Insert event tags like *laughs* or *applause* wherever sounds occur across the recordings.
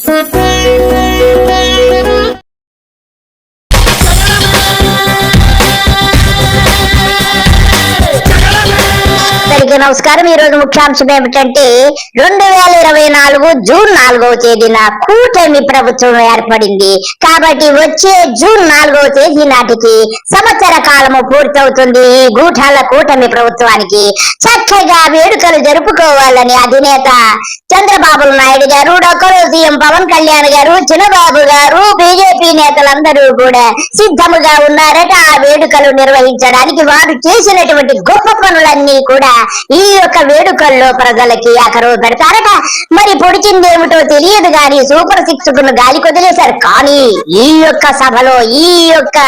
Thank you. అందరికీ నమస్కారం. ఈ రోజు ముఖ్యాంశం ఏమిటంటే రెండు వేల ఇరవై నాలుగు జూన్ నాలుగవ తేదీన కూటమి ప్రభుత్వం ఏర్పడింది. కాబట్టి వచ్చే జూన్ నాలుగవ తేదీ నాటికి సంవత్సర కాలము పూర్తవుతుంది ఈ గూఠాల కూటమి ప్రభుత్వానికి. చక్కగా వేడుకలు జరుపుకోవాలని అధినేత చంద్రబాబు నాయుడు గారు డొక్కలో సీఎం పవన్ కళ్యాణ్ గారు చిన్నబాబు గారు బీజేపీ నేతలందరూ కూడా సిద్ధముగా ఉన్నారట. ఆ వేడుకలు నిర్వహించడానికి వారు చేసినటువంటి గొప్ప పనులన్నీ కూడా ఈ యొక్క వేడుకల్లో ప్రజలకి అకరు పెడతారట. మరి పొడిచిందేమిటో తెలియదు గాని సూపర్ సిక్స్కు గాలి కొదిలేశారు. కానీ ఈ యొక్క సభలో ఈ యొక్క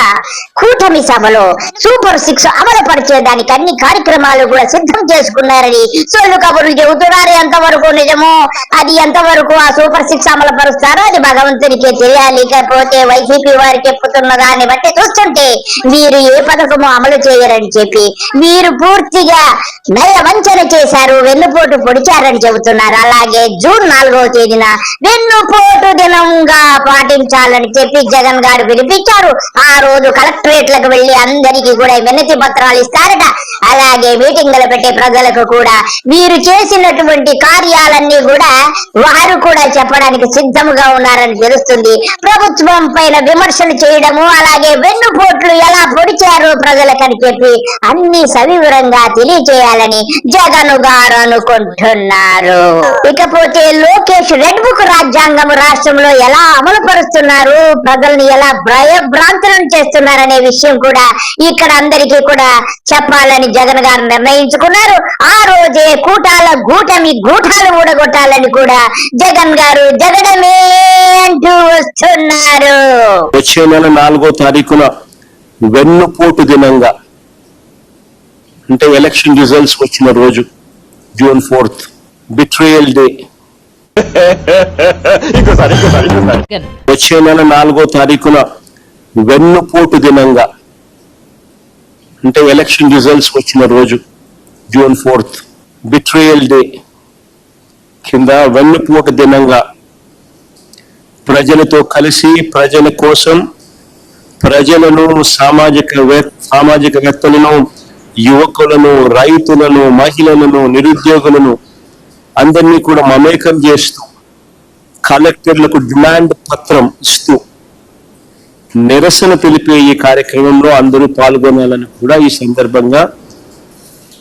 కూటమి సభలో సూపర్ సిక్స్ అమలు పరిచేదానికి అన్ని కార్యక్రమాలు కూడా సిద్ధం చేసుకున్నారని సోలు కబుర్లు చెబుతున్నారు. ఎంతవరకు నిజమో అది ఎంతవరకు ఆ సూపర్ సిక్స్ అమలు పరుస్తారో అది భగవంతునికే తెలియాలి. కాకపోతే వైసీపీ వారికి చెప్పుతున్న దాన్ని బట్టి చూస్తుంటే వీరు ఏ పథకము అమలు చేయరని చెప్పి వీరు పూర్తిగా నయ వంచన చేశారు వెన్నుపోటు పొడిచారని చెబుతున్నారు. అలాగే జూన్ నాలుగవ తేదీన వెన్నుపోటు దినంగా పాటించాలని చెప్పి జగన్ గారు పిలిపించారు ఆ రోజు కలెక్టరేట్లకు వెళ్ళి అందరికీ కూడా వినతి పత్రాలు ఇస్తారట. అలాగే మీటింగులు పెట్టే ప్రజలకు కూడా వీరు చేసినటువంటి కార్యాలన్నీ కూడా వారు కూడా చెప్పడానికి సిద్ధముగా ఉన్నారని తెలుస్తుంది. ప్రభుత్వం పైన విమర్శలు చేయడము అలాగే వెన్నుపోట్లు ఎలా పొడిచారు ప్రజలకని చెప్పి అన్ని సవివరంగా తెలియచేయాలని జగన్ గారు అనుకుంటున్నారు ఇకపోతే లోకేష్ రెడ్ బుక్ రాజ్యాంగం రాష్ట్రంలో ఎలా అమలు పరుస్తున్నారు ప్రజల్ని ఎలా భయభ్రాంతులను చేస్తున్నారనే విషయం కూడా ఇక్కడ అందరికీ కూడా చెప్పాలని జగన్ గారు నిర్ణయించుకున్నారు. ఆ రోజే కూటాల గూటమి గూటాలు ఊడగొట్టాలని కూడా జగన్ గారు జగడమే అంటూ వస్తున్నారు. వచ్చే నెల నాలుగో తారీఖున వెన్నుపోటు దినంగా అంటే ఎలక్షన్ రిజల్ట్స్ వచ్చిన రోజు జూన్ ఫోర్త్ బిట్రేయల్ డే వచ్చే నెల నాలుగో తారీఖున వెన్నుపోటు దినంగా అంటే ఎలక్షన్ రిజల్ట్స్ వచ్చిన రోజు జూన్ ఫోర్త్ బిట్రేయల్ డే కింద వెన్నుపోటు దినంగా ప్రజలతో కలిసి ప్రజల కోసం ప్రజలను సామాజిక సామాజికవేత్తలను యువకులను రైతులను మహిళలను నిరుద్యోగులను అందరినీ కూడా మమేకం చేస్తూ కలెక్టర్లకు డిమాండ్ పత్రం ఇస్తూ నిరసన తెలిపే ఈ కార్యక్రమంలో అందరూ పాల్గొనాలని కూడా ఈ సందర్భంగా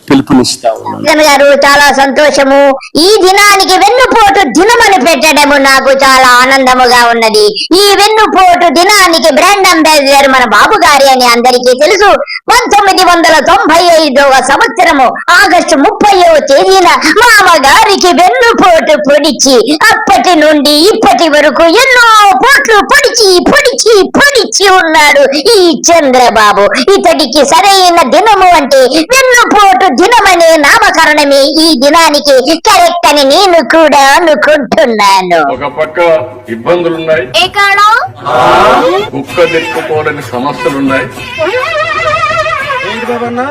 పిలుపునిస్తా ఉన్నాను గారు చాలా సంతోషము. ఈ దినానికి వెన్నుపోటు దినమని పెట్టడము నాకు చాలా ఆనందముగా ఉన్నది. ఈ వెన్నుపోటు దినానికి బ్రాండ్ అంబాసిడర్ మన బాబు గారి అని అందరికీ తెలుసు. పంతొమ్మిది వందల తొంభై ఐదవ సంవత్సరము ఆగస్టు ముప్పైవ తేదీన మామ గారికి వెన్నుపోటు పొడిచి అప్పటి నుండి ఇప్పటి వరకు ఎన్నో పోట్లు పొడిచి పొడిచి పొడిచి ఉన్నాడు ఈ చంద్రబాబు. ఇతడికి సరైన దినము అంటే వెన్నుపోటు దినమనే నామకరణమే ఈ దినానికి కరెక్ట్ అని నేను కూడా అనుకుంటున్నాను. ఒక పక్క ఇబ్బందులున్నాయి. కుక్క దిక్కుకోలేని సమస్యలున్నాయి. ఏంటి బాబన్న?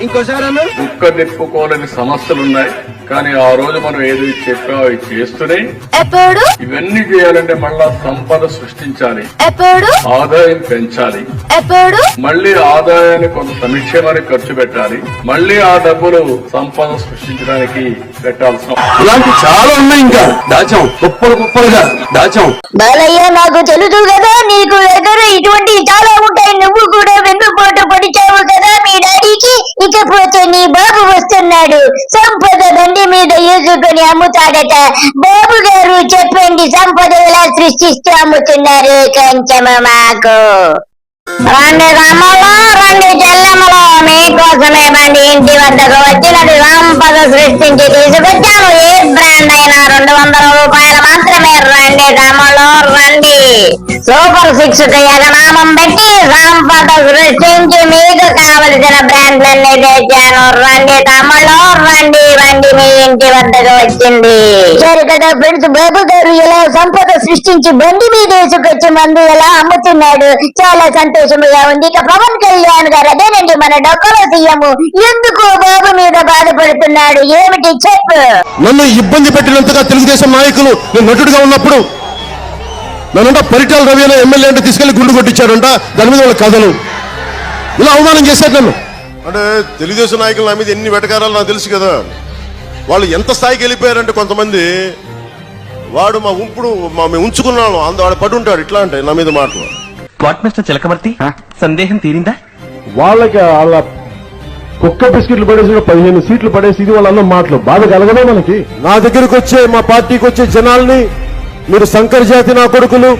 ఇంకోసారి అన్న. కుక్క దిక్కుకోలేని సమస్యలున్నాయి. కానీ ఆ రోజు మనం ఏది చెప్పామో అవి చేస్తూనే ఎప్పుడు? ఇవన్నీ చేయాలంటే మళ్ళా సంపద సృష్టించాలి. ఎప్పుడు? ఆదాయం పెంచాలి. ఎప్పుడు? మళ్ళీ ఆదాయాన్ని కొంత సంక్షేమానికి ఖర్చు పెట్టాలి. మళ్ళీ ఆ డబ్బులు సంపద సృష్టించడానికి పెట్టాల్సిన ఇలాంటి చాలా ఉన్నాయి ఇంకా. దాచాం. కుప్పలు కుప్పలుగా దాచాం. బాలయ్య నాకు తెలుసు కదా నీకు దగ్గర ఇటువంటి చాలా ఉంటాయి. నువ్వు కూడా వెన్నుపోటు పడిచావు కదా మీ డాడీకి ఇకపోతే నీ బాబు వస్తున్నాడు. సంపద బండి మీద వేసుకొని అమ్ముతాడట. బాబు గారు చెప్పండి సంపద ఎలా సృష్టిస్తూ అమ్ముతున్నారు కొంచెం మాకు? రండి రామలో రండి చెల్లెమ్మలో మీకోసమే బండి ఇంటి వద్దకు వచ్చినది. సంపద సృష్టించి తీసుకొచ్చాము. ఏ బ్రాండ్ అయినా రెండు వందల సూపర్ సిక్స్కు ఎగనామం పెట్టి సంపద సృష్టించి మీకు కావలసిన బ్రాండ్లన్నీ తెచ్చాను. రండి తమలో రండి రండి మీ ఇంటి వద్దకు వచ్చింది. సరే కదా ఫ్రెండ్స్ బాబు గారు ఎలా సంపద సృష్టించి బండి మీద వేసుకొచ్చి మందు ఎలా అమ్ముతున్నాడు. చాలా సంతోషముగా ఉంది. ఇక పవన్ కళ్యాణ్ గారు అదేనండి మన డొక్కలో సీఎం ఎందుకు బాబు మీద బాధపడుతున్నాడు? ఏమిటి చెప్పు. నన్ను ఇబ్బంది పెట్టినంతగా తెలుగుదేశం నాయకులు నేను నటుడుగా ఉన్నప్పుడు నన్నంట పరిటాల రవి అనే ఎమ్మెల్యే అంటే తీసుకెళ్ళి గుండు కొట్టించారంట దాని మీద వాళ్ళ కథలు. ఇలా అవమానం చేశారు నన్ను. అంటే తెలుగుదేశం నాయకులు నా మీద ఎన్ని వెటకారాలు నాకు తెలుసు కదా. వాళ్ళు ఎంత స్థాయికి వెళ్ళిపోయారంటే కొంతమంది వాడు మా ఉంపుడు మా మేము ఉంచుకున్నాను అందు వాడు పడి ఉంటాడు. ఇట్లా అంటే నా మీద మాటలు. వాట్ మిస్టర్ చిలకమర్తి సందేహం తీరిందా? వాళ్ళకి వాళ్ళ కుక్క బిస్కెట్లు పడేసి పదిహేను సీట్లు పడేసి ఇది వాళ్ళ అన్న మాటలు. బాధ కలగదా మనకి? నా దగ్గరకు వచ్చే మా పార్టీకి వచ్చే జనాల్ని మీరు శంకర్ జాతి నా కొడుకులు.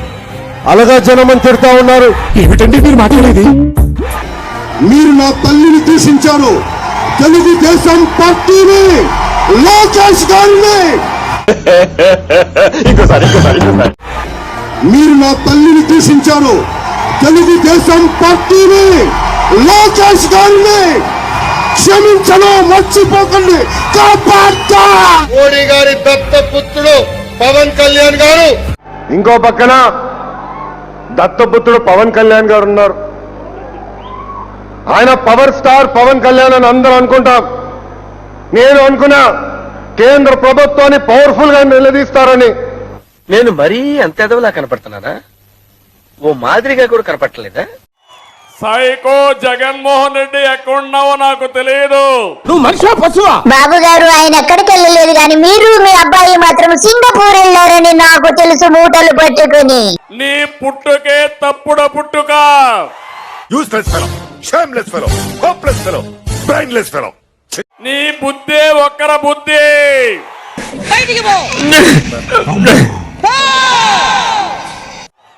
అలగా జనమని తిడతా ఉన్నారు. ఏమిటండి మీరు మాట్లాడేది? మీరు నా తల్లిని దూషించారు తెలుగుదేశం పార్టీని లోకేష్ గారిని. *laughs* ఇంకోసారి ఇంకోసారి ఇంకోసారి. మీరు నా తల్లిని దూషించారు తెలుగుదేశం పార్టీని లోకేష్ గారిని. క్షమించను మర్చిపోకండి. కాపాడతా! మోడీ గారి దత్తపుత్రుడు పవన్ కళ్యాణ్ గారు. ఇంకో పక్కన దత్తపుత్రుడు పవన్ కళ్యాణ్ గారు ఉన్నారు. ఆయన పవర్ స్టార్ పవన్ కళ్యాణ్ అని అందరూ అనుకుంటాం. నేను అనుకున్నా కేంద్ర ప్రభుత్వాన్ని పవర్ఫుల్గా నిలదీస్తారని. నేను మరీ అంత ఎదవలా కనపడుతున్నానా? ఓ మాదిరిగా కూడా కనపడలేదా సైకో జగన్మోహన్ రెడ్డి ఎక్కడున్నావో నాకు తెలియదు బాబు గారు ఆయన ఎక్కడికి వెళ్ళలేదు కానీ మీరు మీ అబ్బాయి మాత్రం సింగపూర్ వెళ్ళారని నాకు తెలుసు మూటలు పట్టుకుని. నీ పుట్టుకే తప్పుడు పుట్టుక. Useless fellow shameless fellow hopeless fellow brainless fellow నీ బుద్ధి ఒక్కర బుద్ధి.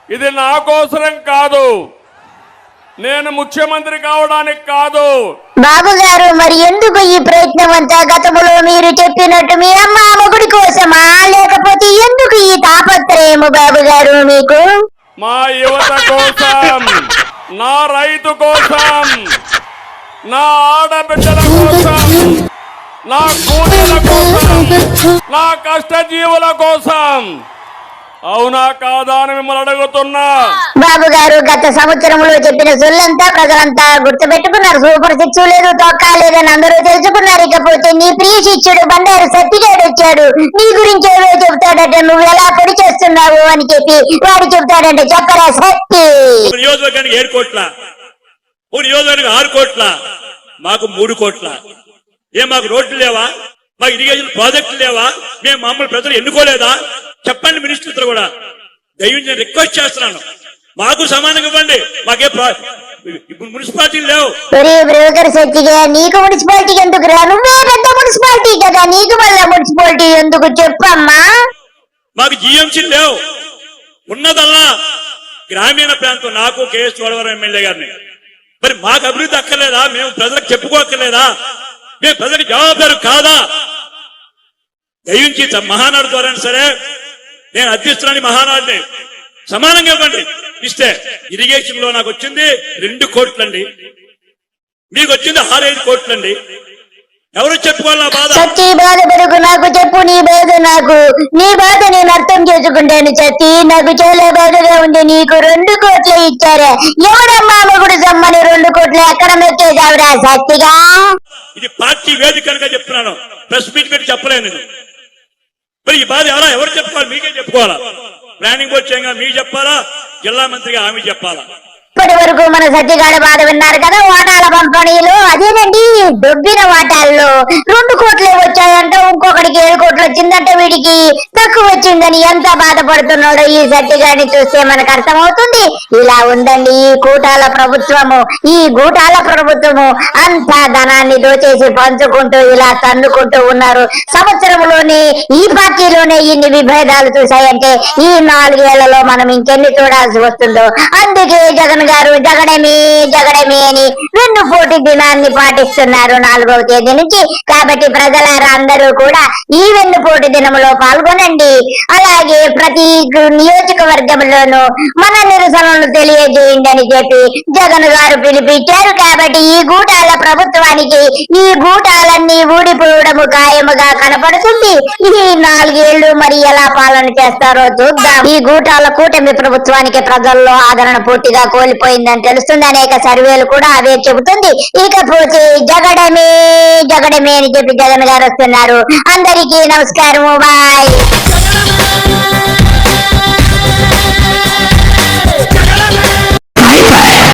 ఇది నా కోసరం కాదు. నేను ముఖ్యమంత్రి కావడానికి కాదు. బాబు గారు మరి ఎందుకు ఈ ప్రయత్నం అంతా గతములో మీరు చెప్పినట్టు మీ అమ్మ మొగుడి కోసమా? లేకపోతే ఎందుకు ఈ తాపత్రయము బాబు గారు మీకు? మా యువత కోసం నా రైతు కోసం నా ఆడబిడ్డల కోసం నా కూలీల కోసం నా కష్టజీవుల కోసం అవునా కాదా అని మిమ్మల్ని అడుగుతున్నా. బాబు గారు గత సంవత్సరంలో చెప్పిన సొల్లంతా ప్రజలంతా గుర్తుపెట్టుకున్నారు. సూపర్ సిక్స్ లేదు తొక్క లేదని అందరూ తెలుసుకున్నారు. ఇకపోతే నీ ప్రియ శిష్యుడు బండారు సత్తిగాడు వచ్చాడు. నీ గురించి ఏవో చెబుతాడట నువ్వు ఎలా పొడి చేస్తున్నావు అని చెప్పి వాడు చెబుతాడంటే చెప్పరా సత్తి నియోజకవర్గానికి ఏడు కోట్ల. ఒక నియోజకవర్గానికి ఆరు కోట్ల. మాకు మూడు కోట్ల. ఏం మాకు రోడ్లు లేవా? మాకు ఇరిగేషన్ ప్రాజెక్టులు లేవా? మేము మమ్మల్ని ప్రజలు ఎన్నుకోలేదా? చెప్పండి మినిస్టర్తో కూడా. దయచేసి నేను రిక్వెస్ట్ చేస్తున్నాను. మాకు సమానంగా ఇవ్వండి. మాకే ఇప్పుడు మున్సిపాలిటీలు లేవు. బ్రోకర్ నీకు మున్సిపాలిటీ ఎందుకు రా? నువ్వే పెద్ద మున్సిపాలిటీ కదా నీకు మళ్ళా మున్సిపాలిటీ ఎందుకు చెప్పమ్మా? మాకు జిఎంసీలు లేవు. ఉన్నదల్లా గ్రామీణ ప్రాంతం నాకు కేఎస్ చోడవరం ఎమ్మెల్యే గారిని. మరి మాకు అభివృద్ధి అక్కర్లేదా? మేము ప్రజలకు చెప్పుకోక్కర్లేదా? మేము ప్రజలకు జవాబుదారు కాదా? దయించి మహానాడు ద్వారా సరే నేను అధ్యక్షురాని మహానాడుని సమానంగా ఇవ్వండి. ఇస్తే ఇరిగేషన్లో నాకు వచ్చింది రెండు కోట్లండి. మీకు వచ్చింది ఆరైదు కోట్లండి. ఎవరు చెప్పుకోవాలి బాధ? నాకు చెప్పు నీ బాధ నాకు. నీ బాధ నేను అర్థం చేసుకుంటాను సత్తి నాకు చాలా బాధగా ఉంది నీకు రెండు కోట్లు ఇచ్చారా. ఎవడమ్మా మొగుడు సమ్మని రెండు కోట్లు ఎక్కడ మెక్కేశావురా సత్తిగా? ఇది పార్టీ వేదిక కనుక చెప్తున్నాను. ప్రెస్ మీట్ పెట్టి చెప్పలేను మరి ఈ బాధ ఎవరా ఎవరు చెప్పుకోవాలి? మీకే చెప్పుకోవాలా? ప్లానింగ్ బోర్డు చేయంగా మీకు చెప్పాలా? జిల్లా మంత్రిగా ఆమె చెప్పాలా? ఇప్పటి వరకు మన సత్యగాడ బాధ విన్నారు కదా వాటాల పంపిణీలు. అదేనండి దొబ్బిన వాటాల్లో రెండు కోట్లే వచ్చాయంట ఇంకొకడికి ఏడు కోట్లు వచ్చిందంట వీడికి తక్కువ వచ్చిందని ఎంత బాధపడుతున్నాడో ఈ సత్యగాడిని చూస్తే మనకు అర్థమవుతుంది. ఇలా ఉందండి ఈ కూటాల ప్రభుత్వము ఈ గూటాల ప్రభుత్వము. అంతా ధనాన్ని దోచేసి పంచుకుంటూ ఇలా తన్నుకుంటూ ఉన్నారు. సంవత్సరంలోనే ఈ పార్టీలోనే ఇన్ని విభేదాలు చూశాయంటే ఈ నాలుగేళ్ళలో మనం ఇంకెన్ని చూడాల్సి వస్తుందో. అందుకే జగన్ గారు జగడమే జగడమే అని రెండు పోటీ దినాన్ని పాటిస్తున్నారు నాలుగవ తేదీ నుంచి. కాబట్టి ప్రజలారా అందరూ కూడా ఈ వెన్ను పోటీ దినములో పాల్గొనండి. అలాగే ప్రతి నియోజకవర్గంలోనూ మన నిరసనలు తెలియజేయండి అని చెప్పి జగన్ గారు పిలిపించారు. కాబట్టి ఈ గూటాల ప్రభుత్వానికి ఈ గూటాలన్నీ ఊడిపోవడము ఖాయముగా కనపడుతుంది. ఈ నాలుగేళ్ళు మరి ఎలా పాలన చేస్తారో చూద్దాం. ఈ గూటాల కూటమి ప్రభుత్వానికి ప్రజల్లో ఆదరణ పూర్తిగా వెళ్ళిపోయిందని తెలుస్తుంది అనేక సర్వేలు కూడా అవే చెబుతుంది ఇకపోతే జగడమే జగడమే అని చెప్పి జగన్ గారు వస్తున్నారు అందరికీ నమస్కారం బాయ్